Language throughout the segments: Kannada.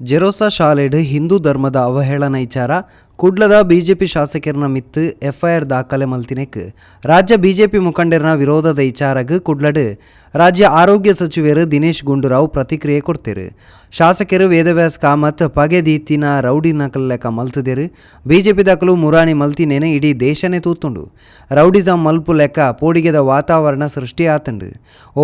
ಜೆರೋಸಾ ಶಾಲೆಡ್ ಹಿಂದೂ ಧರ್ಮದ ಅವಹೇಳನ ವಿಚಾರ ಕುಡ್ಲದ ಬಿಜೆಪಿ ಶಾಸಕರನ ಮಿತ್ತು ಎಫ್ಐಆರ್ ದಾಖಲೆ ಮಲ್ತಿನೆಕ್ ರಾಜ್ಯ ಬಿಜೆಪಿ ಮುಖಂಡರನ ವಿರೋಧದ ವಿಚಾರಗ್ ಕುಡ್ಲಡ್ ರಾಜ್ಯ ಆರೋಗ್ಯ ಸಚಿವರು ದಿನೇಶ್ ಗುಂಡೂರಾವ್ ಪ್ರತಿಕ್ರಿಯೆ ಕೊಡ್ತಿರು. ಶಾಸಕರು ವೇದವ್ಯಾಸ್ ಕಾಮತ್ ಪಗೆ ದೀತಿನ ರೌಡಿ ನಕಲ್ ಲೆಕ್ಕ ಮಲ್ತಿದೇರು. ಬಿಜೆಪಿ ದಾಖಲು ಮುರಾಣಿ ಮಲ್ತಿನೇನೆ ಇಡೀ ದೇಶನೇ ತೂತುಂಡು. ರೌಡಿಸಂ ಮಲ್ಪು ಲೆಕ್ಕ ಪೋಡಿಗೆದ ವಾತಾವರಣ ಸೃಷ್ಟಿ ಆತಂಡು.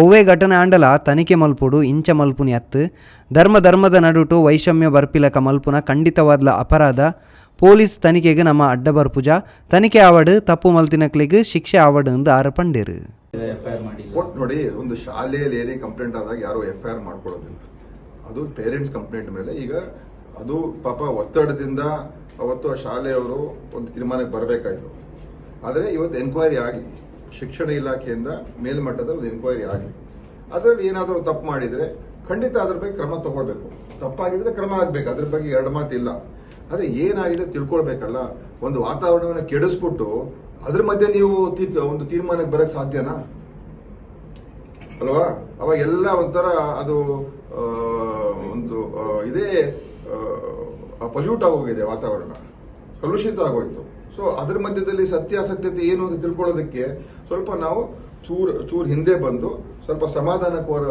ಒವ್ವೇ ಘಟನೆ ಆಂಡಲ ತನಿಖೆ ಮಲ್ಪುಡು ಇಂಚ ಮಲ್ಪುನಿ ಅತ್ತು. ಧರ್ಮ ಧರ್ಮದ ನಡುಟು ವೈಷಮ್ಯ ಬರ್ಪಿಲಕ ಮಲ್ಪುನ ಖಂಡಿತವಾದ್ಲ ಅಪರಾಧ. ಪೊಲೀಸ್ ತನಿಖೆಗೆ ನಮ್ಮ ಅಡ್ಡಬರ ಪೂಜಾ. ತನಿಖೆ ಆವಡ್ ತಪ್ಪು ಮಲ್ತಿನಕ್ಲಿಗ್ ಶಿಕ್ಷೆ ಆವಡ್ ಎಂದು ಆರೋಪಂಡಿರು. ಕೊಟ್ಟು ನೋಡಿ ಒಂದು ಶಾಲೆಯಲ್ಲಿ ಏನೇ ಕಂಪ್ಲೇಂಟ್ ಆದಾಗ ಯಾರು ಎಫ್ ಐ ಆರ್ ಮಾಡ್ಕೊಳ್ಳೋದಿಲ್ಲ. ಅದು ಪೇರೆಂಟ್ಸ್ ಕಂಪ್ಲೇಂಟ್ ಮೇಲೆ ಈಗ ಅದು ಪಾಪ ಒತ್ತಡದಿಂದ ಅವತ್ತು ಆ ಶಾಲೆಯವರು ಒಂದು ತೀರ್ಮಾನಕ್ಕೆ ಬರಬೇಕಾಯಿತು. ಆದರೆ ಇವತ್ತು ಎನ್ಕ್ವೈರಿ ಆಗಲಿ. ಶಿಕ್ಷಣ ಇಲಾಖೆಯಿಂದ ಮೇಲ್ಮಟ್ಟದ ಒಂದು ಎನ್ಕ್ವೈರಿ ಆಗಲಿ. ಅದರಲ್ಲಿ ಏನಾದರೂ ತಪ್ಪು ಮಾಡಿದರೆ ಖಂಡಿತ ಅದ್ರ ಬಗ್ಗೆ ಕ್ರಮ ತಗೊಳ್ಬೇಕು. ತಪ್ಪಾಗಿದ್ರೆ ಕ್ರಮ ಆಗಬೇಕು. ಅದ್ರ ಬಗ್ಗೆ ಎರಡು ಮಾತಿಲ್ಲ. ಆದರೆ ಏನಾಗಿದೆ ತಿಳ್ಕೊಳ್ಬೇಕಲ್ಲ? ಒಂದು ವಾತಾವರಣವನ್ನು ಕೆಡಿಸ್ಬಿಟ್ಟು ಅದ್ರ ಮಧ್ಯೆ ನೀವು ಒಂದು ತೀರ್ಮಾನಕ್ಕೆ ಬರಕ್ ಸಾಧ್ಯನಾ? ಅಲ್ವಾ? ಅವಾಗ ಎಲ್ಲ ಒಂಥರ ಅದು ಒಂದು ಇದೇ ಪಲ್ಯೂಟ್ ಆಗೋಗಿದೆ ವಾತಾವರಣ. ಕಲುಷಿತ ಆಗೋಯ್ತು. ಸೊ ಅದ್ರ ಮಧ್ಯದಲ್ಲಿ ಸತ್ಯಾಸತ್ಯತೆ ಏನು ಅಂತ ತಿಳ್ಕೊಳ್ಳೋದಕ್ಕೆ ಸ್ವಲ್ಪ ನಾವು ಚೂರ್ ಚೂರ್ ಹಿಂದೆ ಬಂದು ಸ್ವಲ್ಪ ಸಮಾಧಾನಕೋರ,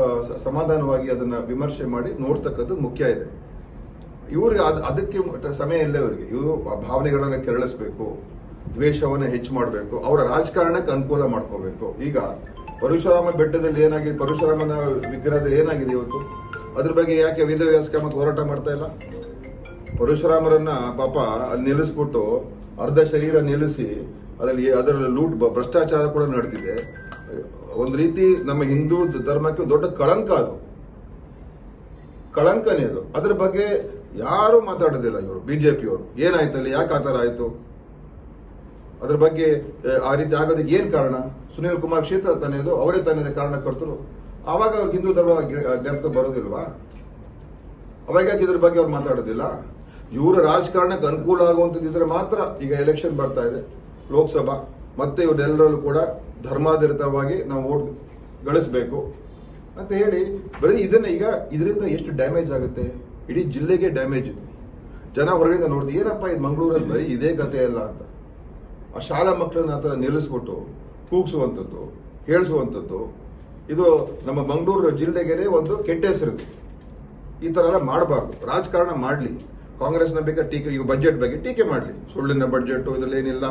ಸಮಾಧಾನವಾಗಿ ಅದನ್ನ ವಿಮರ್ಶೆ ಮಾಡಿ ನೋಡ್ತಕ್ಕದ್ದು ಮುಖ್ಯ ಇದೆ. ಇವ್ರಿಗೆ ಅದ್ ಅದಕ್ಕೆ ಸಮಯ ಇಲ್ಲ ಇವರಿಗೆ. ಇವರು ಭಾವನೆಗಳನ್ನ ಕೆರಳಿಸ್ಬೇಕು, ದ್ವೇಷವನ್ನ ಹೆಚ್ಚು ಮಾಡಬೇಕು, ಅವರ ರಾಜಕಾರಣಕ್ಕೆ ಅನುಕೂಲ ಮಾಡ್ಕೋಬೇಕು. ಈಗ ಪರಶುರಾಮ ಬೆಟ್ಟದಲ್ಲಿ ಏನಾಗಿದೆ, ಪರಶುರಾಮನ ವಿಗ್ರಹದಲ್ಲಿ ಏನಾಗಿದೆ ಇವತ್ತು? ಅದ್ರ ಬಗ್ಗೆ ಯಾಕೆ ವೇದ ಮತ್ತು ಹೋರಾಟ ಮಾಡ್ತಾ ಇಲ್ಲ? ಪರಶುರಾಮರನ್ನ ಪಾಪ ಅಲ್ಲಿ ನಿಲ್ಲಿಸ್ಬಿಟ್ಟು ಅರ್ಧ ಶರೀರ ನಿಲ್ಲಿಸಿ ಅದರಲ್ಲಿ ಅದರಲ್ಲಿ ಲೂಟ್ ಭ್ರಷ್ಟಾಚಾರ ಕೂಡ ನಡೆದಿದೆ. ಒಂದು ರೀತಿ ನಮ್ಮ ಹಿಂದೂ ಧರ್ಮಕ್ಕೆ ದೊಡ್ಡ ಕಳಂಕ ಅದು. ಕಳಂಕನೇ ಅದು. ಅದ್ರ ಬಗ್ಗೆ ಯಾರು ಮಾತಾಡೋದಿಲ್ಲ ಇವರು ಬಿಜೆಪಿಯವರು. ಏನಾಯ್ತಲ್ಲಿ ಯಾಕೆ ಆ ಥರ ಆಯಿತು? ಅದ್ರ ಬಗ್ಗೆ ಆ, ರೀತಿ ಆಗೋದಕ್ಕೆ ಏನು ಕಾರಣ? ಸುನೀಲ್ ಕುಮಾರ್ ಕ್ಷೇತ್ರ ತಾನೇ ಅದು ಅವರೇ ತಾನೇ ಕಾರಣಕರ್ತರು. ಆವಾಗ ಅವ್ರಿಗೆ ಹಿಂದೂ ಧರ್ಮ ಜ್ಞಾಪಕ ಬರೋದಿಲ್ವಾ? ಅವಾಗ ಯಾಕೆ ಇದ್ರ ಬಗ್ಗೆ ಅವ್ರು ಮಾತಾಡೋದಿಲ್ಲ? ಇವರ ರಾಜಕಾರಣಕ್ಕೆ ಅನುಕೂಲ ಆಗುವಂತದ್ದಿದ್ರೆ ಮಾತ್ರ ಈಗ ಎಲೆಕ್ಷನ್ ಬರ್ತಾ ಇದೆ ಲೋಕಸಭಾ. ಮತ್ತೆ ಇವರೆಲ್ಲರಲ್ಲೂ ಕೂಡ ಧರ್ಮಾಧಾರಿತವಾಗಿ ನಾವು ಓಟ್ ಗಳಿಸಬೇಕು. ಅಂತ ಹೇಳಿ ಬರೀ ಇದನ್ನ ಈಗ ಇದರಿಂದ ಎಷ್ಟು ಡ್ಯಾಮೇಜ್ ಆಗುತ್ತೆ? ಇಡೀ ಜಿಲ್ಲೆಗೆ ಡ್ಯಾಮೇಜ್ ಇದೆ. ಜನ ಹೊರಗಿಂದ ನೋಡಿದ್ರು ಏನಪ್ಪ ಇದು ಮಂಗಳೂರಲ್ಲಿ ಬರೀ ಇದೇ ಕಥೆ ಅಲ್ಲ ಅಂತ. ಆ ಶಾಲಾ ಮಕ್ಕಳನ್ನ ಆ ಥರ ನಿಲ್ಲಿಸ್ಬಿಟ್ಟು ಕೂಗಿಸುವಂಥದ್ದು, ಹೇಳಿಸುವಂಥದ್ದು, ಇದು ನಮ್ಮ ಮಂಗಳೂರು ಜಿಲ್ಲೆಗೆ ಒಂದು ಕೆಟ್ಟ ಹೆಸರಿದೆ ಈ ಥರ ಎಲ್ಲ ಮಾಡಬಾರ್ದು. ರಾಜಕಾರಣ ಮಾಡಲಿ. ಕಾಂಗ್ರೆಸ್ನ ಬೇಕಾ ಟೀಕೆ, ಈಗ ಬಜೆಟ್ ಬಗ್ಗೆ ಟೀಕೆ ಮಾಡಲಿ. ಸುಳ್ಳಿನ ಬಜೆಟ್ ಇದರಲ್ಲಿ ಏನಿಲ್ಲ.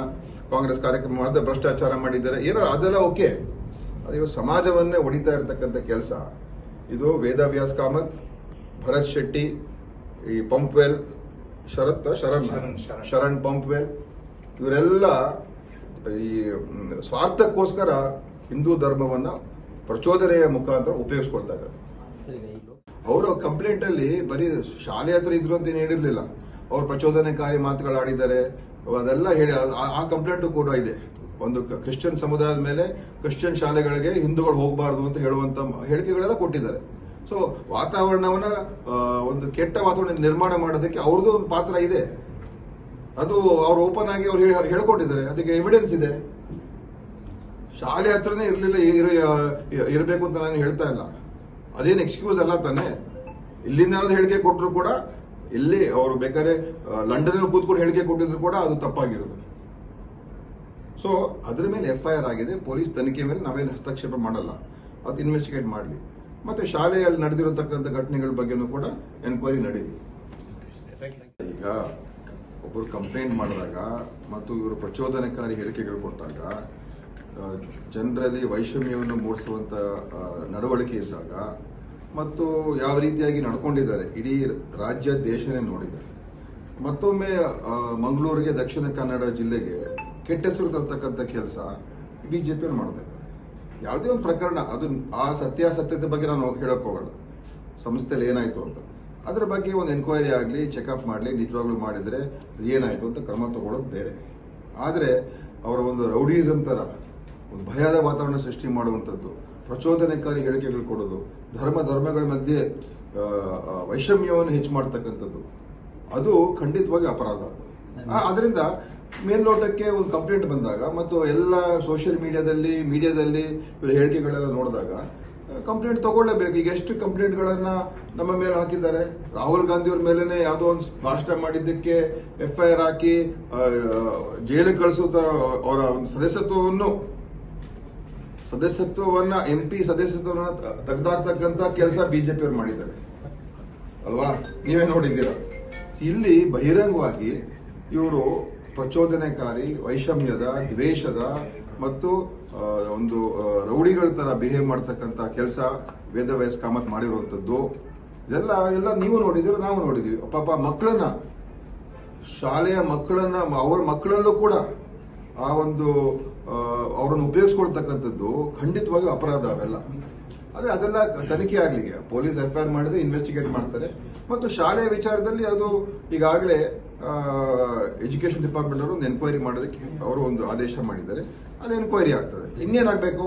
ಕಾಂಗ್ರೆಸ್ ಕಾರ್ಯಕ್ರಮ ಮಾಡಿದ ಭ್ರಷ್ಟಾಚಾರ ಮಾಡಿದ್ದಾರೆ. ಏನೋ ಅದೆಲ್ಲ ಓಕೆ. ಅದು ಸಮಾಜವನ್ನೇ ಹೊಡಿತಾ ಇರತಕ್ಕಂಥ ಕೆಲಸ. ಇದು ವೇದವ್ಯಾಸ್ ಕಾಮತ್. ಭರತ್ ಶೆಟ್ಟಿ ಈ ಪಂಪ್ವೆಲ್ ಶರತ್ ಶರಣ್. ಶರಣ್, ಪಂಪ್ವೆಲ್ ಇವರೆಲ್ಲ ಈ ಸ್ವಾರ್ಥಕ್ಕೋಸ್ಕರ ಹಿಂದೂ ಧರ್ಮವನ್ನ ಪ್ರಚೋದನೆಯ ಮುಖಾಂತರ ಉಪಯೋಗಿಸ್ಕೊಳ್ತಾ ಇದ್ದಾರೆ. ಅವರು ಕಂಪ್ಲೇಂಟ್ ಅಲ್ಲಿ ಬರೀ ಶಾಲೆ ಹತ್ರ ಇದ್ರು ಅಂತ ಏನು ಹೇಳಿರ್ಲಿಲ್ಲ. ಅವ್ರು ಪ್ರಚೋದನೆಕಾರಿ ಮಾತುಗಳು ಆಡಿದ್ದಾರೆ. ಅದೆಲ್ಲ ಹೇಳಿ ಆ- ಆ ಕಂಪ್ಲೇಂಟ್ ಕೂಡ ಇದೆ. ಒಂದು ಕ್ರಿಶ್ಚಿಯನ್ ಸಮುದಾಯದ ಮೇಲೆ ಕ್ರಿಶ್ಚಿಯನ್ ಶಾಲೆಗಳಿಗೆ ಹಿಂದೂಗಳು ಹೋಗಬಾರ್ದು ಅಂತ ಹೇಳುವಂತ ಹೇಳಿಕೆಗಳೆಲ್ಲ ಕೊಟ್ಟಿದ್ದಾರೆ. ಸೊ ವಾತಾವರಣವನ್ನ ಒಂದು ಕೆಟ್ಟ ವಾತಾವರಣ ನಿರ್ಮಾಣ ಮಾಡೋದಕ್ಕೆ ಅವ್ರದ್ದು ಒಂದು ಪಾತ್ರ ಇದೆ. ಅದು ಅವ್ರು ಓಪನ್ ಆಗಿ ಅವ್ರು ಹೇಳ್- ಹೇಳ್ಕೊಟ್ಟಿದ್ದಾರೆ. ಅದಕ್ಕೆ ಎವಿಡೆನ್ಸ್ ಇದೆ. ಶಾಲೆ ಹತ್ರನೇ ಇರಲಿಲ್ಲ ಇರಬೇಕು ಅಂತ ನಾನು ಹೇಳ್ತಾ ಇಲ್ಲ. ಅದೇನು ಎಕ್ಸ್ಕ್ಯೂಸ್ ಅಲ್ಲ ತಾನೆ. ಇಲ್ಲಿಂದ ಏನಾದ್ರು ಹೇಳಿಕೆ ಕೊಟ್ಟರು ಕೂಡ, ಇಲ್ಲಿ ಅವರು ಬೇಕಾದ್ರೆ ಲಂಡನ್ ಕೂತ್ಕೊಂಡು ಹೇಳಿಕೆ ಕೊಟ್ಟಿದ್ರು ಕೂಡ ಅದು ತಪ್ಪಾಗಿರೋದು. ಸೊ ಅದ್ರ ಮೇಲೆ ಎಫ್ ಐ ಆರ್ ಆಗಿದೆ. ಪೊಲೀಸ್ ತನಿಖೆ ಮೇಲೆ ನಾವೇನು ಹಸ್ತಕ್ಷೇಪ ಮಾಡಲ್ಲ. ಅದು ಇನ್ವೆಸ್ಟಿಗೇಟ್ ಮಾಡಲಿ. ಮತ್ತೆ ಶಾಲೆಯಲ್ಲಿ ನಡೆದಿರತಕ್ಕಂಥ ಘಟನೆಗಳ ಬಗ್ಗೆನೂ ಕೂಡ ಎನ್ಕ್ವೈರಿ ನಡೆಯಿತು ಈಗ ಒಬ್ಬರು ಕಂಪ್ಲೇಂಟ್ ಮಾಡಿದಾಗ ಮತ್ತು ಇವರು ಪ್ರಚೋದನಕಾರಿ ಹೇಳಿಕೆಗಳು ಕೊಟ್ಟಾಗ ಜನರಲ್ಲಿ ವೈಷಮ್ಯವನ್ನು ಮೂಡಿಸುವಂತ ನಡವಳಿಕೆ ಇದ್ದಾಗ ಮತ್ತು ಯಾವ ರೀತಿಯಾಗಿ ನಡ್ಕೊಂಡಿದ್ದಾರೆ, ಇಡೀ ರಾಜ್ಯ ದೇಶನೇ ನೋಡಿದ್ದಾರೆ. ಮತ್ತೊಮ್ಮೆ ಮಂಗಳೂರಿಗೆ ದಕ್ಷಿಣ ಕನ್ನಡ ಜಿಲ್ಲೆಗೆ ಕೆಟ್ಟ ಹೆಸರು ತರ್ತಕ್ಕಂಥ ಕೆಲಸ ಬಿಜೆಪಿಯವರು ಮಾಡ್ತಾ ಇದ್ದಾರೆ. ಯಾವುದೇ ಒಂದು ಪ್ರಕರಣ ಅದು ಆ ಸತ್ಯಾಸತ್ಯತೆ ಬಗ್ಗೆ ನಾನು ಹೇಳಕ್ ಹೋಗಲ್ಲ. ಸಂಸ್ಥೆಯಲ್ಲಿ ಏನಾಯ್ತು ಅಂತ. ಅದ್ರ ಬಗ್ಗೆ ಒಂದು ಎನ್ಕ್ವೈರಿ ಆಗಲಿ ಚೆಕಪ್ ಮಾಡಲಿ ನಿಜವಾಗ್ಲೂ ಮಾಡಿದರೆ ಅದು ಏನಾಯ್ತು ಅಂತ ಕ್ರಮ ತಗೊಳ್ಳೋದು ಬೇರೆ. ಆದರೆ ಅವರ ಒಂದು ರೌಡಿಸಮ್ ಥರ ಒಂದು ಭಯದ ವಾತಾವರಣ ಸೃಷ್ಟಿ ಮಾಡುವಂಥದ್ದು ಪ್ರಚೋದನೆಕಾರಿ ಹೇಳಿಕೆಗಳು ಕೊಡೋದು ಧರ್ಮ ಧರ್ಮಗಳ ಮಧ್ಯೆ ವೈಷಮ್ಯವನ್ನು ಹೆಚ್ಚು ಮಾಡ್ತಕ್ಕಂಥದ್ದು ಅದು ಖಂಡಿತವಾಗಿ ಅಪರಾಧ ಅದು. ಅದರಿಂದ ಮೇಲ್ನೋಟಕ್ಕೆ ಒಂದು ಕಂಪ್ಲೇಂಟ್ ಬಂದಾಗ ಮತ್ತು ಎಲ್ಲ ಸೋಷಿಯಲ್ ಮೀಡಿಯಾದಲ್ಲಿ ಮೀಡಿಯಾದಲ್ಲಿ ಇವರ ಹೇಳಿಕೆಗಳೆಲ್ಲ ನೋಡಿದಾಗ ಕಂಪ್ಲೇಂಟ್ ತಗೊಳ್ಳೇಬೇಕು. ಈಗ ಎಷ್ಟು ಕಂಪ್ಲೇಂಟ್ಗಳನ್ನ ನಮ್ಮ ಮೇಲೆ ಹಾಕಿದ್ದಾರೆ? ರಾಹುಲ್ ಗಾಂಧಿ ಅವ್ರ ಮೇಲೆನೆ ಯಾವುದೋ ಒಂದು ಭಾಷಣ ಮಾಡಿದ್ದಕ್ಕೆ ಎಫ್ ಐ ಆರ್ ಹಾಕಿ ಜೈಲಿಗೆ ಕಳಿಸುತ್ತ ಅವರ ಒಂದು ಸದಸ್ಯತ್ವವನ್ನು, ಸದಸ್ಯತ್ವವನ್ನ ಎಂ ಪಿ ಸದಸ್ಯತ್ವವನ್ನ ತೆಗೆದಾಕ್ತಕ್ಕಂತ ಕೆಲಸ ಬಿಜೆಪಿ ಅವರು ಮಾಡಿದ್ದಾರೆ. ಅಲ್ವಾ? ನೀವೇ ನೋಡಿದ್ದೀರಾ? ಇಲ್ಲಿ ಬಹಿರಂಗವಾಗಿ ಇವರು ಪ್ರಚೋದನೆಕಾರಿ, ವೈಷಮ್ಯದ, ದ್ವೇಷದ ಮತ್ತು ಒಂದು ರೌಡಿಗಳ ತರ ಬಿಹೇವ್ ಮಾಡ್ತಕ್ಕಂತ ಕೆಲಸ ವೇದವ್ಯಾಸ್ ಕಾಮತ್ ಮಾಡಿರುವಂಥದ್ದು ಇದೆಲ್ಲ, ಎಲ್ಲ ನೀವು ನೋಡಿದಿರ ನಾವು ನೋಡಿದೀವಿ ಪಾಪ ಮಕ್ಕಳನ್ನ, ಶಾಲೆಯ ಮಕ್ಕಳನ್ನ, ಅವ್ರ ಮಕ್ಕಳಲ್ಲೂ ಕೂಡ ಆ ಒಂದು ಅವರನ್ನು ಉಪಯೋಗಿಸ್ಕೊಳ್ತಕ್ಕಂಥದ್ದು ಖಂಡಿತವಾಗಿ ಅಪರಾಧ ಅವೆಲ್ಲ. ಅದೇ ಅದೆಲ್ಲ ತನಿಖೆ ಆಗ್ಲಿ ಪೊಲೀಸ್ ಎಫ್ ಐ ಮಾಡಿದ್ರೆ ಇನ್ವೆಸ್ಟಿಗೇಟ್ ಮಾಡ್ತಾರೆ. ಮತ್ತು ಶಾಲೆಯ ವಿಚಾರದಲ್ಲಿ ಅದು ಈಗಾಗಲೇ ಎಜುಕೇಶನ್ ಡಿಪಾರ್ಟ್ಮೆಂಟ್ ಅವರು ಒಂದು ಎನ್ಕ್ವೈರಿ ಮಾಡೋದಕ್ಕೆ ಅವರು ಒಂದು ಆದೇಶ ಮಾಡಿದ್ದಾರೆ. ಅದು ಎನ್ಕ್ವೈರಿ ಆಗ್ತದೆ. ಇನ್ನೇನಾಗಬೇಕು?